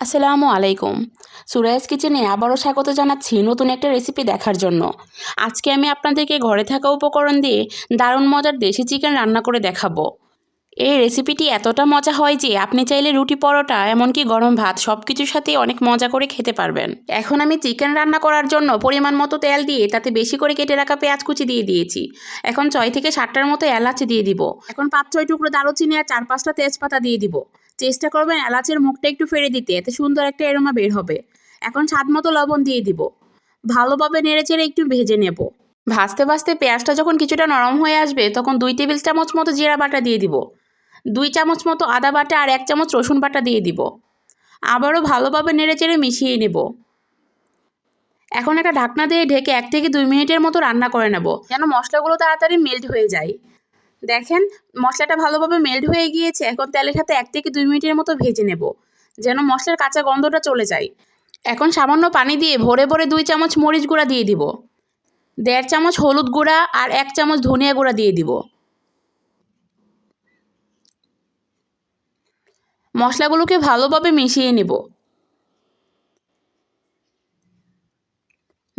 আসসালামু আলাইকুম। সুরাইস কিচেনে আবারও স্বাগত জানাচ্ছি নতুন একটা রেসিপি দেখার জন্য। আজকে আমি আপনাদেরকে ঘরে থাকা উপকরণ দিয়ে দারুণ মজার দেশি চিকেন রান্না করে দেখাবো। এই রেসিপিটি এতটা মজা হয় যে আপনি চাইলে রুটি পরোটা, এমনকি গরম ভাত সব কিছুর সাথে অনেক মজা করে খেতে পারবেন। এখন আমি চিকেন রান্না করার জন্য পরিমাণ মতো তেল দিয়ে তাতে বেশি করে কেটে রাখা পেঁয়াজ কুচি দিয়ে দিয়েছি। এখন ছয় থেকে সাতটার মতো এলাচ দিয়ে দিব। এখন পাঁচ ছয় টুকরো দারুচিনি আর চার পাঁচটা তেজপাতা দিয়ে দিব। চেষ্টা করবেন এলাচের মুখটা একটু ফেড়ে দিতে। এতে সুন্দর একটা এরোমা বের হবে। এখন স্বাদ মতো লবণ দিয়ে দিব। ভালোভাবে নেড়েচেড়ে একটু ভেজে নেব। ভাজতে ভাজতে পেঁয়াজটা যখন কিছুটা নরম হয়ে আসবে, তখন দুই টেবিল চামচ মতো জিরা বাটা দিয়ে দিব। দুই চামচ মতো আদা বাটা আর এক চামচ রসুন বাটা দিয়ে দিব। আবারও ভালোভাবে নেড়েচেড়ে মিশিয়ে নেব। এখন একটা ঢাকনা দিয়ে ঢেকে এক থেকে দুই মিনিটের মতো রান্না করে নেব, যেন মশলাগুলো তাড়াতাড়ি মেল্ট হয়ে যায়। দেখেন, মশলাটা ভালোভাবে মেল্ট হয়ে গিয়েছে। এখন তেলের সাথে এক থেকে দুই মিনিটের মতো ভেজে নেব, যেন মশলার কাঁচা গন্ধটা চলে যায়। এখন সামান্য পানি দিয়ে ভরে ভরে দুই চামচ মরিচ গুঁড়া দিয়ে দিব, দেড় চামচ হলুদ গুঁড়া আর এক চামচ ধনিয়া গুঁড়া দিয়ে দিব। মশলাগুলোকে ভালোভাবে মিশিয়ে নেব।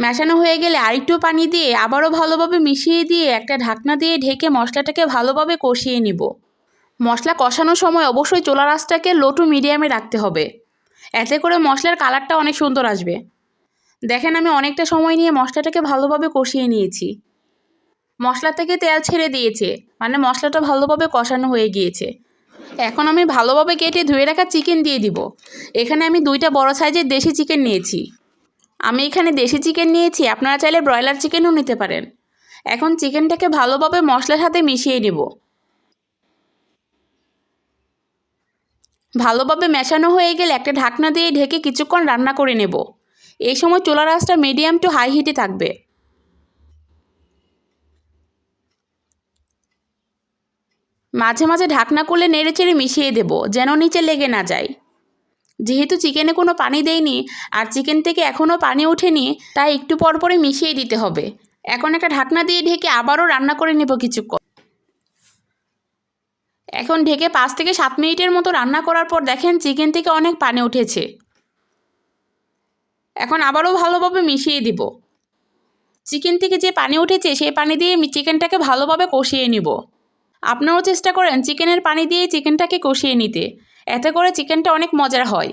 মেশানো হয়ে গেলে আরেকটু পানি দিয়ে আবারও ভালোভাবে মিশিয়ে দিয়ে একটা ঢাকনা দিয়ে ঢেকে মশলাটাকে ভালোভাবে কষিয়ে নিব। মশলা কষানোর সময় অবশ্যই চোলা রাসটাকে লো টু মিডিয়ামে রাখতে হবে। এতে করে মশলার কালারটা অনেক সুন্দর আসবে। দেখেন আমি অনেকটা সময় নিয়ে মশলাটাকে ভালোভাবে কষিয়ে নিয়েছি। মশলা থেকে তেল ছেড়ে দিয়েছে মানে মশলাটা ভালোভাবে কষানো হয়ে গিয়েছে। এখন আমি ভালোভাবে কেটে ধুয়ে রাখা চিকেন দিয়ে দিব। এখানে আমি দুইটা বড় সাইজের দেশি চিকেন নিয়েছি। আমি এখানে দেশি চিকেন নিয়েছি, আপনারা চাইলে ব্রয়লার চিকেনও নিতে পারেন। এখন চিকেনটাকে ভালোভাবে মশলার সাথে মিশিয়ে নেব। ভালোভাবে মেশানো হয়ে গেলে একটা ঢাকনা দিয়ে ঢেকে কিছুক্ষণ রান্না করে নেব। এই সময় চুলা রাসটা মিডিয়াম টু হাই হিটে থাকবে। মাঝে মাঝে ঢাকনা করলে নেড়ে চেড়ে মিশিয়ে দেব, যেন নিচে লেগে না যায়। যেহেতু চিকেনে কোনো পানি দেয়নি আর চিকেন থেকে এখনও পানি ওঠেনি, তাই একটু পর পরে মিশিয়ে দিতে হবে। এখন একটা ঢাকনা দিয়ে ঢেকে আবারও রান্না করে নেব কিছুক্ষণ। এখন ঢেকে পাঁচ থেকে সাত মিনিটের মতো রান্না করার পর দেখেন চিকেন থেকে অনেক পানি উঠেছে। এখন আবারও ভালোভাবে মিশিয়ে দিব। চিকেন থেকে যে পানি উঠেছে, সেই পানি দিয়ে চিকেনটাকে ভালোভাবে কষিয়ে নিব। আপনারাও চেষ্টা করেন চিকেনের পানি দিয়ে চিকেনটাকে কষিয়ে নিতে। এতে করে চিকেনটা অনেক মজার হয়।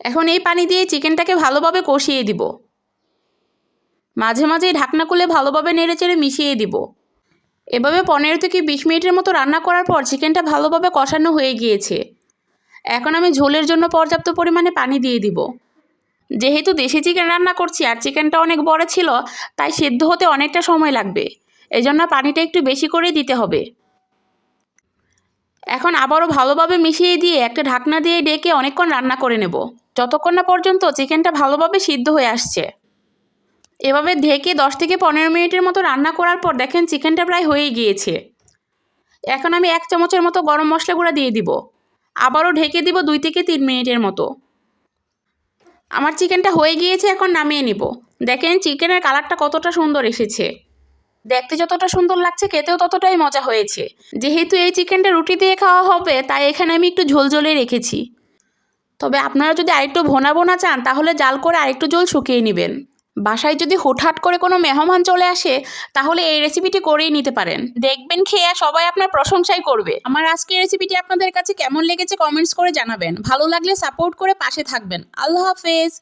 এখন এই পানি দিয়ে চিকেনটাকে ভালোভাবে কষিয়ে দিব। মাঝে মাঝে ঢাকনা খুলে ভালোভাবে নেড়েচেড়ে মিশিয়ে দিব। এভাবে পনেরো থেকে বিশ মিনিটের মতো রান্না করার পর চিকেনটা ভালোভাবে কষানো হয়ে গিয়েছে। এখন আমি ঝোলের জন্য পর্যাপ্ত পরিমাণে পানি দিয়ে দিব। যেহেতু দেশি চিকেন রান্না করছি আর চিকেনটা অনেক বড় ছিল, তাই সেদ্ধ হতে অনেকটা সময় লাগবে। এজন্য পানিটা একটু বেশি করেই দিতে হবে। এখন আবারও ভালোভাবে মিশিয়ে দিয়ে একটা ঢাকনা দিয়ে ডেকে অনেকক্ষণ রান্না করে নেব। যতক্ষণ না পর্যন্ত চিকেনটা ভালোভাবে সিদ্ধ হয়ে আসছে। এভাবে ঢেকে দশ থেকে পনেরো মিনিটের মতো রান্না করার পর দেখেন চিকেনটা প্রায় হয়েই গিয়েছে। এখন আমি এক চামচের মতো গরম মশলা গুঁড়া দিয়ে দিব। আবারও ঢেকে দিব দুই থেকে তিন মিনিটের মতো। আমার চিকেনটা হয়ে গিয়েছে, এখন নামিয়ে নিব। দেখেন চিকেনের কালারটা কতটা সুন্দর এসেছে। দেখতে যতটা সুন্দর লাগছে, খেতেও ততটাই মজা হয়েছে। যেহেতু এই চিকেনটা রুটি দিয়ে খাওয়া হবে, তাই এখানে আমি একটু ঝোল ঝোলে রেখেছি। তবে আপনারা যদি আরেকটু ভোনা বোনা চান, তাহলে জাল করে আরেকটু জল শুকিয়ে নেবেন। বাসায় যদি হুটহাট করে কোনো মেহমান চলে আসে, তাহলে এই রেসিপিটি করেই নিতে পারেন। দেখবেন খেয়ে সবাই আপনার প্রশংসাই করবে। আমার আজকের রেসিপিটি আপনাদের কাছে কেমন লেগেছে কমেন্টস করে জানাবেন। ভালো লাগলে সাপোর্ট করে পাশে থাকবেন। আল্লাহ হাফেজ।